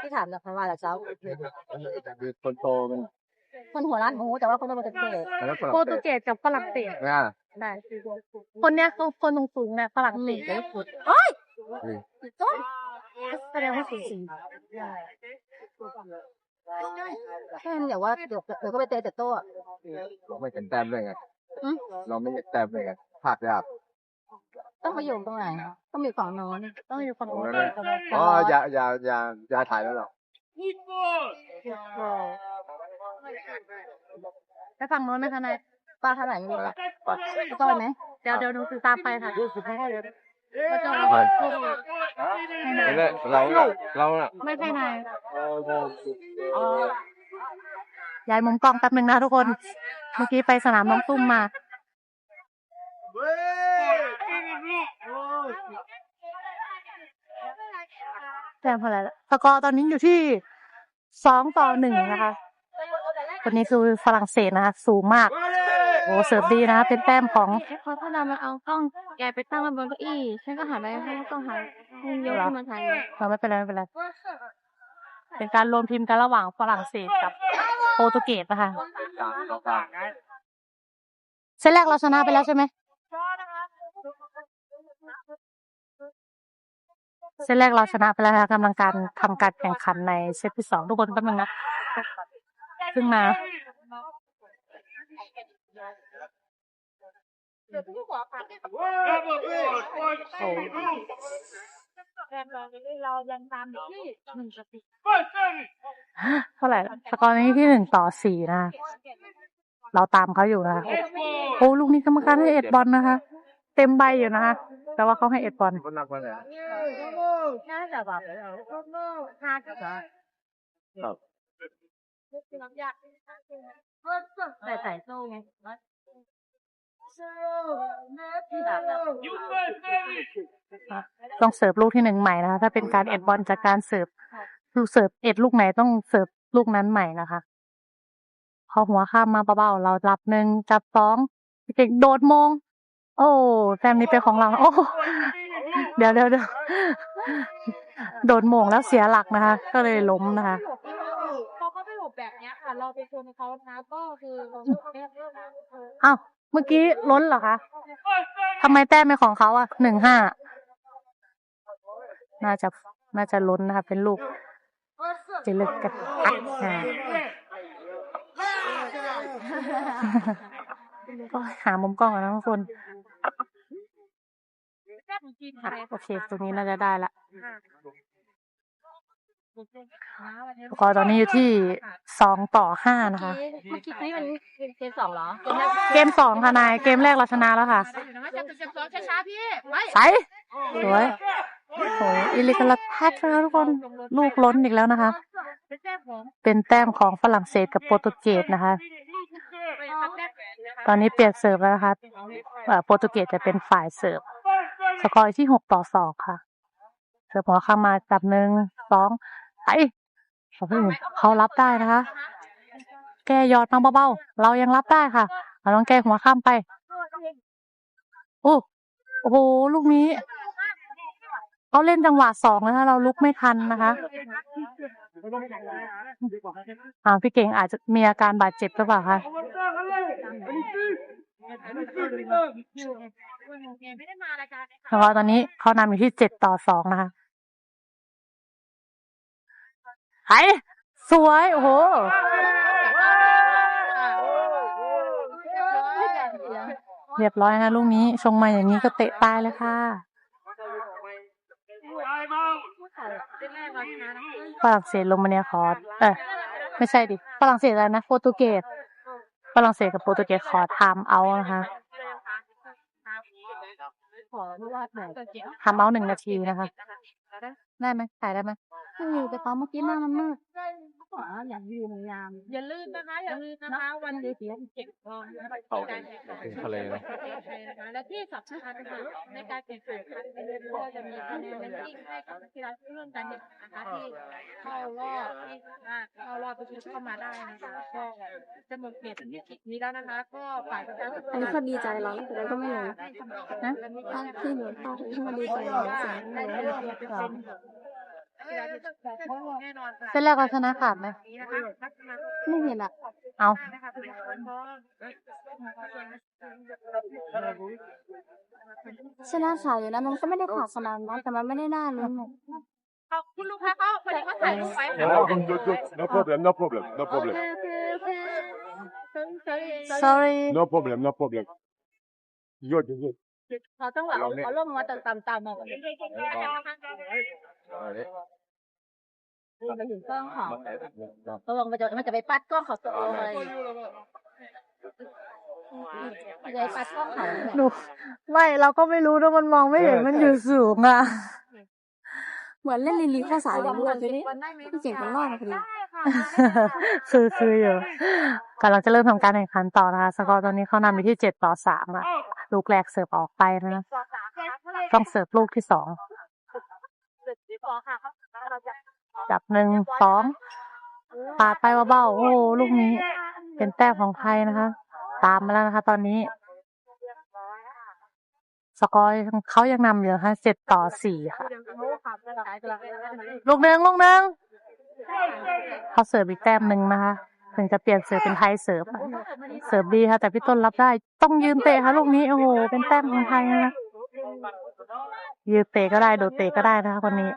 ที่ถามจากว่าละเจ้าคือคนโตมันคนหัวร้านหมูแต่ว่าคนโตเป็นเกศแล้วฝรั่งโปรตุเกสกับฝรั่งเศสอ่าได้คนเนี้ยเขาคนสูงๆเนี่ยฝรั่งเศสเดี๋ยวขุดโอ้ยต้นแสดงว่าสูงสีแค่เดี๋ยวว่าเดี๋ยวเดี๋ยวก็ไปเตะแต่โต้เราไม่เห็นแต้มด้วยไงเราไม่เห็นแต้มด้วยไงภาคยาก ต้องไปอยู่ตรงไหนต้องอยู่ฝั่งโน้นต้องอยู่ฝั่งตรงโน้นนั้นเลยอ๋ออย่าอย่าอย่าอย่าถ่ายแล้วหรอกไปฝั่งโน้นไหมคะนายป้าท่าไหนไม่รู้ละต้อยไหมเดี๋ยวเดี๋ยวหนูติดตามไปค่ะเราจะไปไม่ได้เราน่ะเราน่ะไม่ใช่นายเออเออย้ายมุมกล้องแป๊บหนึ่งนะทุกคน เมื่อกี้ไปสนามน้องตุ้มมา แต้มเท่าไหร่ละสกอร์ตอนนี้อยู่ที่สองต่อหนึ่งนะคะคนนี้คือฝรั่งเศสนะคะสูงมากโอ้เสิร์ฟดีนะคะเป็นแต้มของพอถ้าเรามาเอากล้องแกไปตั้งไว้บนเก้าอี้ฉันก็หันไปให้กล้องหันให้ยกขึ้นมาถ่ายเราไม่เป็นไรไม่เป็นไรเป็นการรวมทีมกันระหว่างฝรั่งเศสกับโปรตุเกสนะคะกลางเรากลางเซตแรกเราชนะไปแล้วใช่ไหม เซตแรกเราชนะไปแล้วนะคะกำลังการทำการแข่งขันในเซตที่สองทุกคนแป๊บนึงนะขึ้นมาเรายังตามที่หนึ่งสติเท่าไหร่ละสกอร์นี้ที่หนึ่งต่อสี่นะคะเราตามเขาอยู่นะคะโอ้ลูกนี้กรรมการให้เอ็ดบอลนะคะ เต็มใบอยู่นะคะ แต่ว่าเขาให้เอ็ดบอลคนหนักมาเลยน่าจะแบบฮาร์ดครับน้ำยาแต่ใส่โซ่ไงต้องเสิร์ฟลูกที่หนึ่งใหม่นะคะ ถ้าเป็นการเอ็ดบอลจากการเสิร์ฟลูกเสิร์ฟเอ็ดลูกไหนต้องเสิร์ฟลูกนั้นใหม่นะคะ พอหัวข้ามมาเบาๆเรารับหนึ่งจับสองเก่งโดดมง โอ้แต้มนี้เป็นของเรา โอ้เดี๋ยวเดี๋ยวเดี๋ยวโดดโมงแล้วเสียหลักนะคะ ก็เลยล้มนะคะพอเขาไปหลบแบบเนี้ยค่ะ เราไปชนเขานะก็คืออ้าวเมื่อกี้ล้นเหรอคะทำไมแต้มเป็นของเขาอะหนึ่งห้าน่าจะน่าจะล้นนะคะ เป็นลูกเจลึกกันอัดอ่าก็หามุมกล้องกันนะทุกคน แซ่บจริงอะโอเคตรงนี้น่าจะได้ละสกอร์ตอนนี้อยู่ที่สองต่อห้านะคะ เมื่อกี้นี่มันเกมสองเหรอ เกมสองค่ะนาย เกมแรกเราชนะแล้วค่ะจะจะสอนช้าๆพี่ไว้ใสสวยโอ้โหอิลิกาลแพทนะคะทุกคนลูกล้นอีกแล้วนะคะเป็นแซ่บผมเป็นแต้มของฝรั่งเศสกับโปรตุเกสนะคะไปทำแซ่บตอนนี้เปลี่ยนเสิร์ฟแล้วนะคะเอ่อโปรตุเกสจะเป็นฝ่ายเสิร์ฟ สกอร์ที่หกต่อสองค่ะเสิร์ฟหัวข้ามาจับหนึ่งสองไอ้เขารับได้นะคะ แกยอดมาเบาๆเรายังรับได้ค่ะเราต้องแก้หัวข้ามไปโอ้โอ้โหลูกนี้เขาเล่นจังหวะสองนะคะเราลุกไม่ทันนะคะอ่าพี่เก่งอาจจะมีอาการบาดเจ็บหรือเปล่าคะ ไม่ได้มารายการแล้วก็ตอนนี้เขานำอยู่ที่เจ็ดต่อสองนะคะไห้สวย โอ้โหเรียบร้อยนะลูกนี้ ชงมาอย่างนี้ก็เตะตายเลยค่ะฝรั่งเศสโรมาเนียขอเออไม่ใช่ดิฝรั่งเศสอะไรนะโปรตุเกสฝรั่งเศสกับโปรตุเกสขอไทม์เอานะคะ ขอรู้ว่าไหนไทม์เอาท์หนึ่งนาทีนะคะ ได้ไหมถ่ายได้ไหมคือแต่ตอนเมื่อกี้หน้ามันมืด ขออยากยืนยามอย่าลืมนะคะ อย่าลืมนะคะ วันเดียวเสียเก็บทองนะคะเขาการแข่งขันทะเลนะนะคะและที่สำคัญค่ะในการแข่งขันครั้งนี้ก็จะมีคะแนนเป็นที่ให้กับนักกีฬาที่ร่วมกันแข่งขันนะคะที่เข้ารอบที่สามารถเข้ารอบไปชิงเข้ามาได้นะคะก็จะหมดเขตนี้แล้วนะคะ ก็ฝ่ายประชาชนอันนี้เขาดีใจเราแต่ก็ไม่รู้นะถ้าที่หนูเข้าที่มาดีใจเราเสียงหนูไม่ได้ เส้นแรกเราชนะขาดไหมไม่เห็นอะ เอาอชนะขาดอยู่นะมันก็ไม่ได้ขาดขนาดนั้นแต่มันไม่ได้น่าลุ้นขอบคุณลูกค้าเขาพอดีเขาถ่ายรูปไว้ No, good, good, good. No problem, no problem, no problem. sorry No problem, no problem. Good, good. เราต้องแบบเอาลงมาต่ำๆมาก่อน ไปถึงกล้องเขาระวังมันจะมันจะไปปัดกล้องเขาตัวอะไรจะไปปัดกล้องเขาหนูไม่เราก็ไม่รู้นะมันมองไม่เห็นมันอยู่สูงอะเหมือนเล่นลิลีข้าวสารเลยด้วยทีนี้พี่เก่งมันรอดมาพอดีคือคืออยู่กำลังจะเริ่มทำการแข่งขันต่อนะคะสกอร์ตอนนี้เขานำอยู่ที่เจ็ดต่อสามอะลูกแรกเสิร์ฟออกไปนะต้องเสิร์ฟลูกที่สอง จับหนึ่งสองปาดไปเบาๆโอ้ลูกนี้ เป็นแต้มของไทยนะคะ ตามมาแล้วนะคะ ตอนนี้ สกอร์เขายังนำอยู่นะคะเจ็ดต่อสี่ค่ะ ลูกหนึ่งลูกหนึ่งเขาเสิร์ฟอีกแต้มหนึ่งนะคะถึงจะเปลี่ยนเสิร์ฟเป็นไทยเสิร์ฟเสิร์ฟดีค่ะ แต่พี่ต้นรับได้ ต้องยืนเตะค่ะลูกนี้โอ้โหเป็นแต้มของไทยนะคะยืนเตะก็ได้โดดเตะก็ได้นะคะคนนี้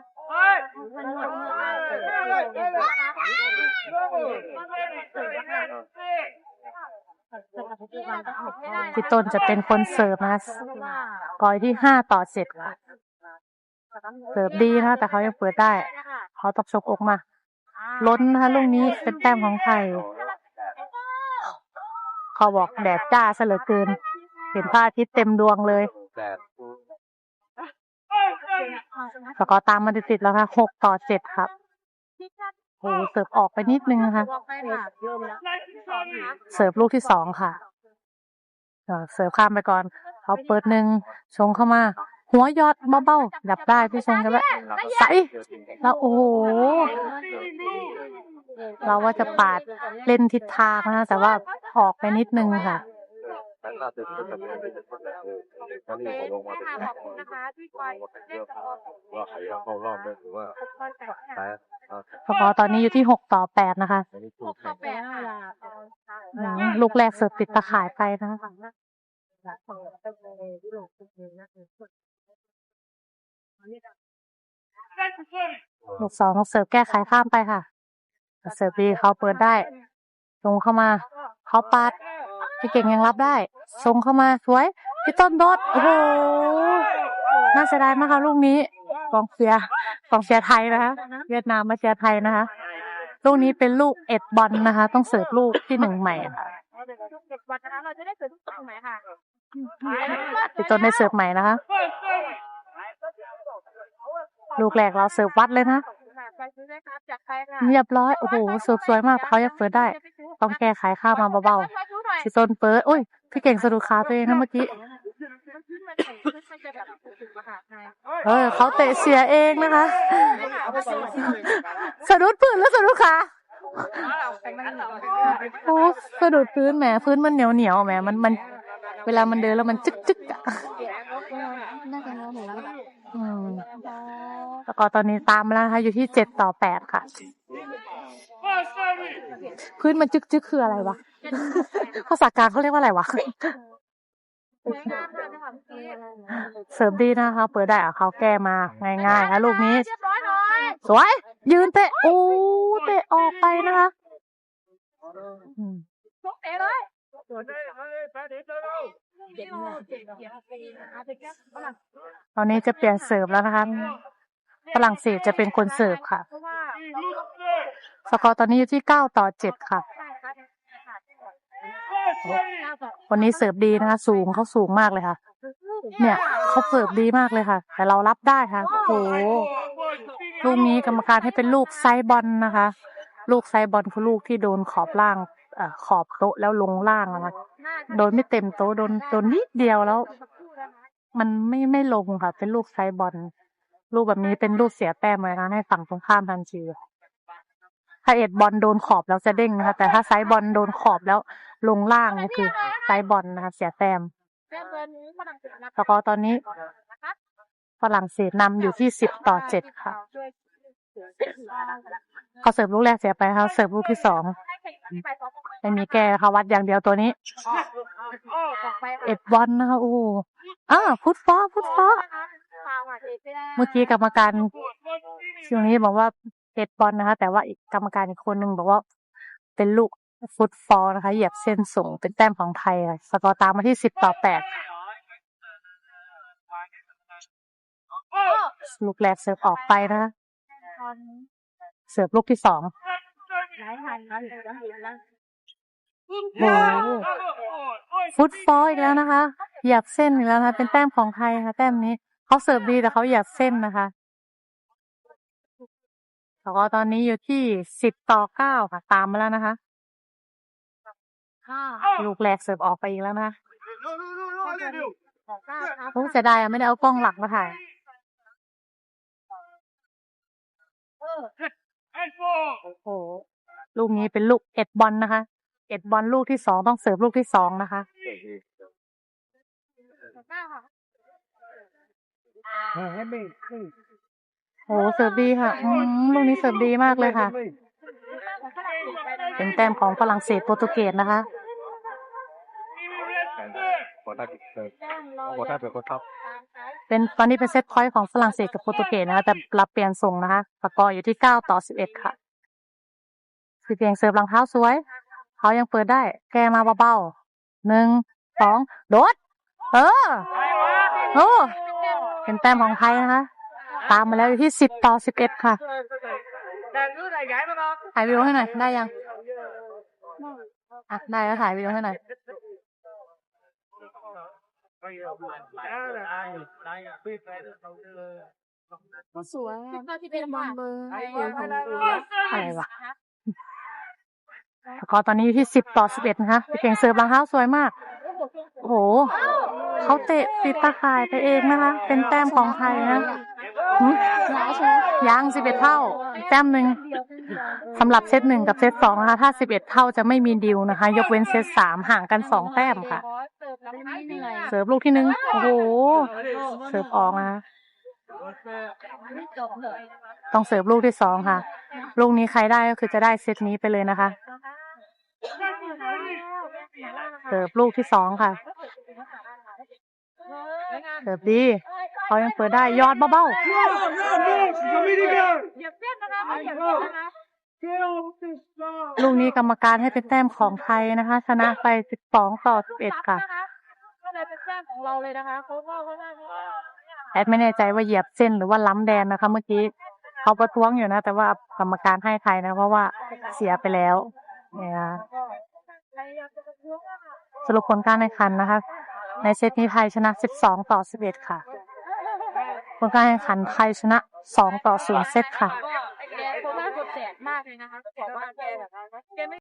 พี่ต้นจะเป็นคนเสิร์ฟนะกอยที่ห้าต่อเจ็ดค่ะ เสิร์ฟดีนะแต่เขายังเปิดได้ เขาต้องชกอกมา ล้นนะคะลูกนี้เป็นแต้มของไทยเขาบอกแดดจ้าเหลือเกิน เห็นพระอาทิตย์เต็มดวงเลยแดดสกอตามมาติดๆแล้วค่ะหกต่อเจ็ดครับ โอ้โหเสิร์ฟออกไปนิดนึงนะคะ เสิร์ฟลูกที่สองค่ะเอ่อเสิร์ฟข้ามไปก่อน เขาเปิดหนึ่งชงเข้ามา หัวยอดเบาๆดับได้พี่ชงกันแล้วใสแล้วโอ้โหเราว่าจะปาดเล่นทิศทางนะแต่ว่าออกไปนิดนึงค่ะ แต่ถ้าจะจะจะตอนนี้ผมลงมาเป็นขอบคุณนะคะที่คอยเล่นกับว่าใครเข้ารอบได้ถือว่าแต่งแต่สกอร์ตอนนี้อยู่ที่หกต่อแปดนะคะอันนี้พถูวกกข้าวแปะค่ะลูกแรกเสิร์ฟติดตะข่ายไปนะคะลูกสองเสิร์ฟแก้ไขข้ามไปค่ะ เสิร์ฟดีเขาเปิดได้ลงเข้ามาเขาปัด พี่เก่งยังรับได้ทรงเข้ามาสวยพี่ต้นโดดโอ้โหน่าเสียดายมากค่ะลูกนี้กองเชียร์กองเชียร์ไทยนะคะ เวียดนามมาเชียร์ไทยนะคะลูกนี้เป็นลูกเอ็ดบอลนะคะ ต้องเสิร์ฟลูกที่หนึ่งใหม่ค่ะเด็กวันนะคะเราจะได้เสิร์ฟทุกคนไหมค่ะพี่ต้นได้เสิร์ฟใหม่นะคะ ลูกแรกเราเสิร์ฟวัดเลยนะไปซื้อได้ครับจากใครค่ะเรียบร้อย โอ้โหเสิร์ฟสวยมากเขายังเปิดได้ ต้องแก้ไขข้ามมาเบาๆ พี่ต้นเปิดโอ้ยพี่เก่งสะดุดขาตัวเองนะเมื่อกี้เออเขาเตะเสียเองนะคะสะดุดพื้นแล้วสะดุดขาโอ้สะดุดพื้นแหมพื้นมันเหนียวเหนียวๆแหมมันมัน เวลามันเดินแล้วมันจึกจึกๆอะน่าจะรู้หนูแล้วอืมแล้วก็ตอนนี้ตามมาแล้วนะคะอยู่ที่เจ็ดต่อแปดค่ะ พื้นมันจึกจึกๆคืออะไรวะ ภาษากลางเขาเรียกว่าอะไรวะเสิร์ฟดีนะคะเปิดได้อะเขาแก้มาง่ายๆนะลูกนี้เรียบร้อยหน่อยสวย ยืนเตะโอ้เตะออกไปนะคะอืมทุกเตะเลยตอนนี้จะเปลี่ยนเสิร์ฟแล้วนะคะฝรั่งเศสจะเป็นคนเสิร์ฟค่ะเพราะว่าสกอร์ตอนนี้อยู่ที่เก้าต่อเจ็ดค่ะ วันนี้เสิร์ฟดีนะคะ สูงเขาสูงมากเลยค่ะ เนี่ยเขาเสิร์ฟดีมากเลยค่ะ แต่เรารับได้ค่ะโอ้ลูกนี้กรรมการให้เป็นลูกไซบอลนะคะ ลูกไซบอลคือลูกที่โดนขอบล่างเอ่อขอบโต๊ะแล้วลงล่างนะคะโดนไม่เต็มโต๊ะโดนโดนนิดเดียวแล้ว มันไม่ไม่ลงค่ะ เป็นลูกไซบอลลูกแบบนี้เป็นลูกเสียแต้มเลยนะให้ฝั่งตรงข้ามทันที ถ้าเอ็ดบอลโดนขอบแล้วจะเด้งนะคะ แต่ถ้าไซส์บอลโดนขอบแล้วลงล่างนี่คือไซส์บอลนะคะ เสียแต้มแต้มเบอร์นี้ฝรั่งเศสรับสกอร์ตอนนี้ฝรั่งเศสนำอยู่ที่สิบต่อเจ็ดค่ะด้วยเขาเสิร์ฟลูกแรกเสียไปเขาเสิร์ฟลูกที่สองไม่มีแก้ค่ะวัดอย่างเดียวตัวนี้ เอ็ดบอลนะคะโอ้โหอ่าฟุตฟอลฟุตฟอลเมื่อกี้กรรมการช่วงนี้บอกว่า เอ็ดบอลนะคะ แต่ว่าอีกกรรมการอีกคนหนึ่งบอกว่าเป็นลูกฟุตฟอลนะคะ เหยียบเส้นสูงเป็นแต้มของไทยค่ะสกอร์ตามมาที่สิบต่อแปดลูกแรกเสิร์ฟออกไปนะคะเสิร์ฟลูกที่สองโอ้โหฟุตฟอลอีกแล้วนะคะเหยียบเส้นอีกแล้วนะคะ เป็นแต้มของไทยค่ะ แต้มนี้ เขาเสิร์ฟดีแต่เขาเหยียบเส้นนะคะ สกอร์ตอนนี้อยู่ที่สิบต่อเก้าค่ะ ตามมาแล้วนะคะลูกแรกเสิร์ฟออกไปอีกแล้วนะคะโอ้เสียดายอะไม่ได้เอากล้องหลักมาถ่ายโอ้โหลูกนี้เป็นลูกเอ็ดบอลนะคะ เอ็ดบอลลูกที่สองต้องเสิร์ฟลูกที่สองนะคะโอ้ โหเสิร์ฟดีค่ะอืมลูกนี้เสิร์ฟดีมากเลยค่ะ เป็นแต้มของฝรั่งเศสโปรตุเกสนะคะขอท่าเสิร์ฟขอท่าเป็นคนท็อปเป็นตอนนี้เป็นเซตพอยต์ของฝรั่งเศสกับโปรตุเกสนะคะแต่ปรับเปลี่ยนส่งนะคะสกอร์อยู่ที่เก้าต่อสิบเอ็ดค่ะสีเพียงเสิร์ฟรองเท้าสวยเขายังเปิดได้ แกมาเบาๆหนึ่งสองโดด เออโอ้เป็นแต้มของไทยนะคะ ตามมาแล้วอยู่ที่สิบต่อสิบเอ็ดค่ะถ่ายวิดีโอให้หน่อยได้ยังอะได้แล้วถ่ายวิดีโอให้หน่อยสวยที่เป็นบอลเบอร์อะไรวะสกอร์ตอนนี้อยู่ที่สิบต่อสิบเอ็ดนะคะพี่เก่งเสิร์ฟรองเท้าสวยมาก โอ้โห เขาเตะติดตาข่ายไปเองนะคะ เป็นแต้มของไทยนะ หึยังสิบเอ็ดเท่าอีกแต้มหนึ่งสำหรับเซตหนึ่งกับเซตสองนะคะ ถ้าสิบเอ็ดเท่าจะไม่มีดิวนะคะ ยกเว้นเซตสามห่างกันสองแต้มค่ะเสิร์ฟลูกที่หนึ่งโอ้โห เสิร์ฟออกนะคะต้องเสิร์ฟลูกที่สองค่ะ ลูกนี้ใครได้ก็คือจะได้เซตนี้ไปเลยนะคะ เสิร์ฟลูกที่สองค่ะ เสิร์ฟดี เขายังเปิดได้ยอดเบาเบเส้นนะคะเหยียบเส้นนะคะๆลูกนี้กรรมการให้เป็นแต้มของไทยนะคะ ชนะไปสิบสองต่อสิบเอ็ดค่ะก็เลยเป็นแต้มของเราเลยนะคะเขาก็เขาได้แอดไม่แน่ใจว่าเหยียบเส้นหรือว่าล้ำแดนนะคะเมื่อกี้เขาประท้วงอยู่นะ แต่ว่ากรรมการให้ไทยนะ เพราะว่าเสียไปแล้วเนี่ยสรุปผลการแข่งขันนะคะ ในเซตนี้ไทยชนะ 12 ต่อ 11 ค่ะ ลการแข่งขันไทยชนะ2ต่อ0เซตค่ะก็ไอ้แกเขาน่าสดแสบมากเซตค่ะ